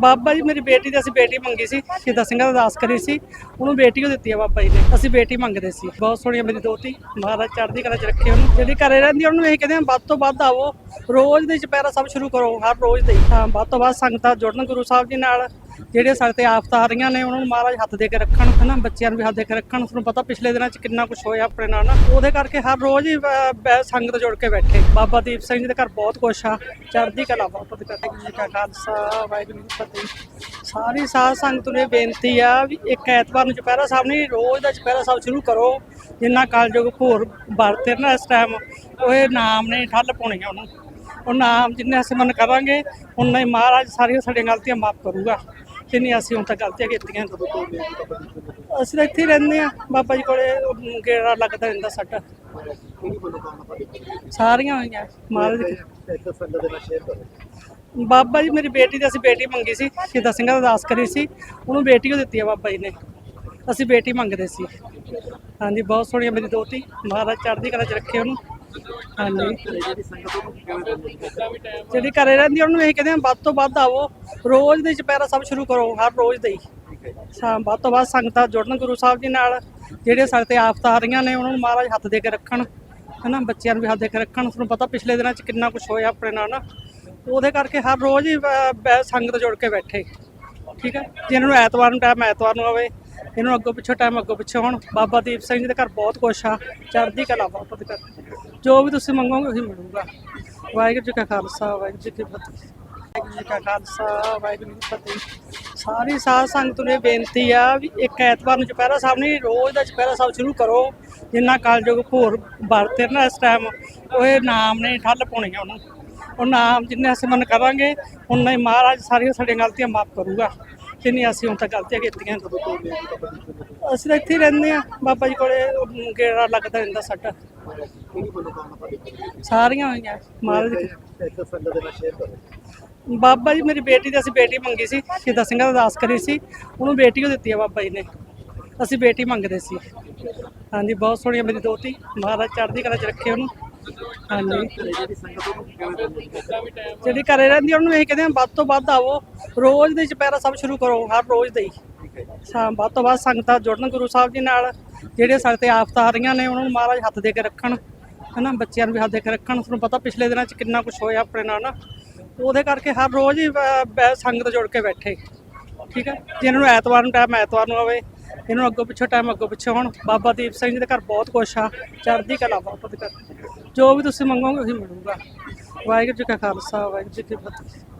ਬਾਬਾ ਜੀ ਮੇਰੀ ਬੇਟੀ ਦੀ ਅਸੀਂ ਬੇਟੀ ਮੰਗੀ ਸੀ, ਸ਼ਹੀਦਾਂ ਸਿੰਘਾਂ ਦਾ ਦਾਸ ਕਰੀ ਸੀ। ਉਹਨੂੰ ਬੇਟੀ ਉਹ ਦਿੱਤੀ ਆ ਬਾਬਾ ਜੀ ਨੇ। ਅਸੀਂ ਬੇਟੀ ਮੰਗਦੇ ਸੀ। ਬਹੁਤ ਸੋਹਣੀ ਮੇਰੀ ਦੋਤੀ। ਮਹਾਰਾਜ ਚੜ੍ਹਦੀ ਕਲਾ ਚ ਰੱਖੇ ਉਹਨੂੰ। ਜਿਹੜੀ ਘਰੇ ਰਹਿੰਦੀ ਉਹਨੂੰ ਇਹ ਕਹਿੰਦੇ ਆ, ਵੱਧ ਤੋਂ ਵੱਧ ਆਵੋ। ਰੋਜ਼ ਦੇ ਚੁਪਹਿਰਾ ਸਭ ਸ਼ੁਰੂ ਕਰੋ, ਹਰ ਰੋਜ਼ ਦੇ। ਹਾਂ ਵੱਧ ਤੋਂ ਵੱਧ ਸੰਗਤਾਂ ਜੁੜਨ ਗੁਰੂ ਸਾਹਿਬ ਜੀ ਨਾਲ। ਜਿਹੜੇ ਸਾਡੇ ਤੇ ਆਫਤਾਂ ਆ ਰਹੀਆਂ ਨੇ ਉਹਨਾਂ ਨੂੰ ਮਹਾਰਾਜ ਹੱਥ ਦੇ ਕੇ ਰੱਖਣ ਹਨਾ ਬੱਚਿਆਂ ਨੂੰ ਵੀ ਹੱਥ ਦੇ ਕੇ ਰੱਖਣ। ਤੁਹਾਨੂੰ ਪਤਾ ਪਿਛਲੇ ਦਿਨਾਂ 'ਚ ਕਿੰਨਾ ਕੁਝ ਹੋਇਆ ਆਪਣੇ ਨਾਲ ਨਾ। ਉਹਦੇ ਕਰਕੇ ਹਰ ਰੋਜ਼ ਹੀ ਅਹ, ਬੈ- ਸੰਗਤ ਜੁੜ ਕੇ ਬੈਠੇ। ਬਾਬਾ ਦੀਪ ਸਿੰਘ ਜੀ ਦੇ ਘਰ ਬਹੁਤ ਕੁਛ ਆ। ਚੜ੍ਹਦੀ ਕਲਾ ਬਾਬਾ ਦੇ ਘਰ। ਜੀ ਕਾ ਖਾਲਸਾ ਵਾਹਿਗੁਰੂ ਜੀ ਕੀ ਫਤਿਹ। ਸਾਰੀ ਸਾਧ ਸੰਗਤ ਨੂੰ ਇਹ ਬੇਨਤੀ ਆ ਵੀ ਇੱਕ ਐਤਵਾਰ ਨੂੰ ਚੁਪਹਿਰਾ ਸਾਹਿਬ ਨਹੀਂ ਰੋਜ਼ ਦਾ ਚੁਪਹਿਰਾ ਸਾਹਿਬ ਸ਼ੁਰੂ ਕਰੋ। ਜਿੰਨਾ ਕਾਲਯੁਗ ਭੋਰ ਵਰਤੇ ਨਾ ਇਸ ਟਾਈਮ ਉਹ ਇਹ ਨਾਮ ਨੇ ਠੱਲ ਪਾਉਣੀ ਆ ਉਹਨੂੰ। ਉਹ ਨਾਮ ਜਿੰਨੇ ਅਸੀਂ ਮਨ ਕਰਾਂਗੇ ਉਨਾ ਹੀ ਮਹਾਰਾਜ ਸਾਰੀਆਂ ਸਾਡੀਆਂ ਗਲਤੀਆਂ ਮਾਫ ਕਰੂਗਾ। ਜਿੰਨੀ ਅਸੀਂ ਹੁਣ ਤੱਕ ਗਲਤੀਆਂ ਕੀਤੀਆਂ ਅਸੀਂ ਤਾਂ ਇੱਥੇ ਹੀ ਰਹਿੰਦੇ ਆ ਬਾਬਾ ਜੀ ਕੋਲੇ ਗੇੜਾ ਲੱਗਦਾ ਰਹਿੰਦਾ ਸਾਡਾ। ਸਾਰੀਆਂ ਹੋਈਆਂ, ਮਹਾਰਾਜ ਦੀ ਬਾਬਾ ਜੀ, ਮੇਰੀ ਬੇਟੀ ਦੀ ਅਸੀਂ ਬੇਟੀ ਮੰਗੀ ਸੀ, ਸ਼ਹੀਦਾਂ ਸਿੰਘਾਂ ਦਾ ਦਾਸ ਕਰੀ ਸੀ। ਉਹਨੂੰ ਬੇਟੀ ਉਹ ਦਿੱਤੀ ਆ ਬਾਬਾ ਜੀ ਨੇ? ਅਸੀਂ ਬੇਟੀ ਮੰਗਦੇ ਸੀ। ਹਾਂਜੀ, ਬਹੁਤ ਸੋਹਣੀ ਆ ਮੇਰੀ ਦੋਤੀ ਮਹਾਰਾਜ ਚੜ੍ਹਦੀ ਕਲਾ ਚ ਰੱਖੇ ਉਹਨੂੰ। ਜਿਹੜੀ ਘਰੇ ਰਹਿੰਦੀ ਆ, ਉਹਨੂੰ ਇਹ ਕਹਿੰਦੇ ਆ ਵੱਧ ਤੋਂ ਵੱਧ ਆਵੋ ਰੋਜ਼ ਦੇ ਚੁਪਹਿਰਾ ਸਭ ਸ਼ੁਰੂ ਕਰੋ ਹਰ ਰੋਜ਼ ਦੇ। ਹੀ ਹਾਂ ਵੱਧ ਤੋਂ ਵੱਧ ਸੰਗਤਾਂ ਜੁੜਨ ਗੁਰੂ ਸਾਹਿਬ ਜੀ ਨਾਲ ਜਿਹੜੇ ਸਾਡੇ ਤੇ ਆਫਤਾਂ ਆ ਰਹੀਆਂ ਨੇ ਉਹਨਾਂ ਨੂੰ ਮਹਾਰਾਜ ਹੱਥ ਦੇ ਕੇ ਰੱਖਣ ਹਨਾ ਬੱਚਿਆਂ ਨੂੰ ਵੀ ਹੱਥ ਦੇ ਕੇ ਰੱਖਣ। ਤੁਹਾਨੂੰ ਪਤਾ ਪਿਛਲੇ ਦਿਨਾਂ 'ਚ ਕਿੰਨਾ ਕੁਝ ਹੋਇਆ ਆਪਣੇ ਨਾਲ ਨਾ। ਉਹਦੇ ਕਰਕੇ ਹਰ ਰੋਜ਼ ਹੀ ਅਹ, ਬੈ- ਸੰਗਤ ਜੁੜ ਕੇ ਬੈਠੇ। ਠੀਕ ਹੈ? ਜਿਹਨਾਂ ਨੂੰ ਐਤਵਾਰ ਨੂੰ ਟਾਈਮ ਐਤਵਾਰ ਨੂੰ ਆਵੇ ਇਹਨੂੰ ਅੱਗੋਂ ਪਿੱਛੋਂ ਟਾਈਮ ਅੱਗੋਂ ਪਿੱਛੋਂ ਹੋਣ ਬਾਬਾ ਦੀਪ ਸਿੰਘ ਜੀ ਦੇ ਘਰ ਬਹੁਤ ਕੁਛ ਆ, ਚੜ੍ਹਦੀ ਕਲਾ ਬਾਬਾ ਦੇ ਘਰ। ਜੋ ਵੀ ਤੁਸੀਂ ਮੰਗੋਗੇ ਉਹੀ ਮਿਲੂਗਾ। ਵਾਹਿਗੁਰੂ ਜੀ ਕਾ ਖਾਲਸਾ, ਵਾਹਿਗੁਰੂ ਜੀ ਕੀ ਫਤਿਹ। ਵਾਹਿਗੁਰੂ ਜੀ ਕਾ ਖਾਲਸਾ, ਵਾਹਿਗੁਰੂ ਜੀ ਕੀ ਫਤਿਹ। ਸਾਰੀ ਸਾਧ ਸੰਗਤ ਨੂੰ ਇਹ ਬੇਨਤੀ ਆ ਵੀ ਇੱਕ ਐਤਵਾਰ ਨੂੰ ਚੁਪਹਿਰਾ ਸਾਹਿਬ ਨਹੀਂ, ਰੋਜ਼ ਦਾ ਚੁਪਹਿਰਾ ਸਾਹਿਬ ਸ਼ੁਰੂ ਕਰੋ। ਜਿੰਨਾ ਕਲਯੁਗ ਭੋਰ ਵਰਤੇ ਨਾ ਇਸ ਟਾਈਮ ਉਹ ਇਹ ਨਾਮ ਨੇ ਠੱਲ ਪਾਉਣੀ ਆ ਉਹਨੂੰ। ਉਹ ਨਾਮ ਜਿੰਨਾ ਅਸੀਂ ਮਨ ਕਰਾਂਗੇ ਉਨਾ ਹੀ ਮਹਾਰਾਜ ਸਾਰੀਆਂ ਸਾਡੀਆਂ ਗਲਤੀਆਂ ਮਾਫ ਕਰੂਗਾ। ਜਿੰਨੀ ਅਸੀਂ, ਹੁਣ ਤੱਕ ਗਲਤੀਆਂ ਕੀਤੀਆਂ। ਅਸੀਂ ਤਾਂ ਇੱਥੇ ਹੀ ਰਹਿੰਦੇ ਆ ਬਾਬਾ ਜੀ ਕੋਲੇ ਗੇੜਾ ਲੱਗਦਾ ਰਹਿੰਦਾ ਸਾਡਾ ਸਾਰੀਆਂ ਹੋਈਆਂ। ਮਹਾਰਾਜ ਦੀ ਬਾਬਾ ਜੀ, ਮੇਰੀ ਬੇਟੀ ਦੀ ਅਸੀਂ ਬੇਟੀ ਮੰਗੀ ਸੀ, ਸ਼ਹੀਦਾਂ ਸਿੰਘਾਂ ਦਾ ਦਾਸ ਕਰੀ ਸੀ। ਉਹਨੂੰ ਬੇਟੀ ਉਹ ਦਿੱਤੀ ਆ ਬਾਬਾ ਜੀ ਨੇ। ਅਸੀਂ ਬੇਟੀ ਮੰਗਦੇ ਸੀ। ਹਾਂਜੀ, ਬਹੁਤ ਸੋਹਣੀ ਆ ਮੇਰੀ ਦੋਤੀ ਮਹਾਰਾਜ ਚੜ੍ਹਦੀ ਕਲਾ ਚ ਰੱਖੇ ਉਹਨੂੰ। ਜਿਹੜੀ ਘਰੇ ਰਹਿੰਦੀ ਉਹਨੂੰ ਇਹ ਕਹਿੰਦੇ ਆ ਵੱਧ ਤੋਂ ਵੱਧ ਆਵੋ। ਰੋਜ਼ ਦੇ ਚੁਪਹਿਰਾ ਸਭ ਸ਼ੁਰੂ ਕਰੋ ਹਰ ਰੋਜ਼ ਦੇ। ਹੀ ਹਾਂ ਵੱਧ ਤੋਂ ਵੱਧ ਸੰਗਤਾਂ ਜੁੜਨ ਗੁਰੂ ਸਾਹਿਬ ਜੀ ਨਾਲ। ਜਿਹੜੇ ਸਾਡੇ ਆਫਤਾਂ ਆ ਰਹੀਆਂ ਨੇ ਉਹਨਾਂ ਨੂੰ ਮਹਾਰਾਜ ਹੱਥ ਦੇ ਕੇ ਰੱਖਣ। ਹਨਾ ਬੱਚਿਆਂ ਨੂੰ ਵੀ ਹੱਥ ਦੇ ਕੇ ਰੱਖਣ। ਤੁਹਾਨੂੰ ਪਤਾ ਪਿਛਲੇ ਦਿਨਾਂ 'ਚ ਕਿੰਨਾ ਕੁਝ ਹੋਇਆ ਆਪਣੇ ਨਾਲ ਨਾ। ਉਹਦੇ ਕਰਕੇ ਹਰ ਰੋਜ਼ ਹੀ ਸੰਗਤ ਜੁੜ ਕੇ ਬੈਠੇ। ਠੀਕ ਹੈ? ਜਿਹਨਾਂ ਨੂੰ ਐਤਵਾਰ ਨੂੰ ਟਾਈਮ ਐਤਵਾਰ ਨੂੰ ਆਵੇ ਇਹਨੂੰ ਅੱਗੋਂ ਪਿੱਛੋਂ ਟਾਈਮ ਅੱਗੋਂ ਪਿੱਛੋਂ ਹੋਣ ਬਾਬਾ ਦੀਪ ਸਿੰਘ ਜੀ ਦੇ ਘਰ ਬਹੁਤ ਕੁਛ ਆ, ਚੜ੍ਹਦੀ ਕਲਾ ਬਾਬਾ ਦੇ ਘਰ ਜੋ ਵੀ ਤੁਸੀਂ ਮੰਗੋਗੇ ਉਹੀ ਮਿਲੂਗਾ ਵਾਹਿਗੁਰੂ ਜੀ ਕਾ ਖਾਲਸਾ, ਵਾਹਿਗੁਰੂ ਜੀ ਕੀ ਫਤਿਹ।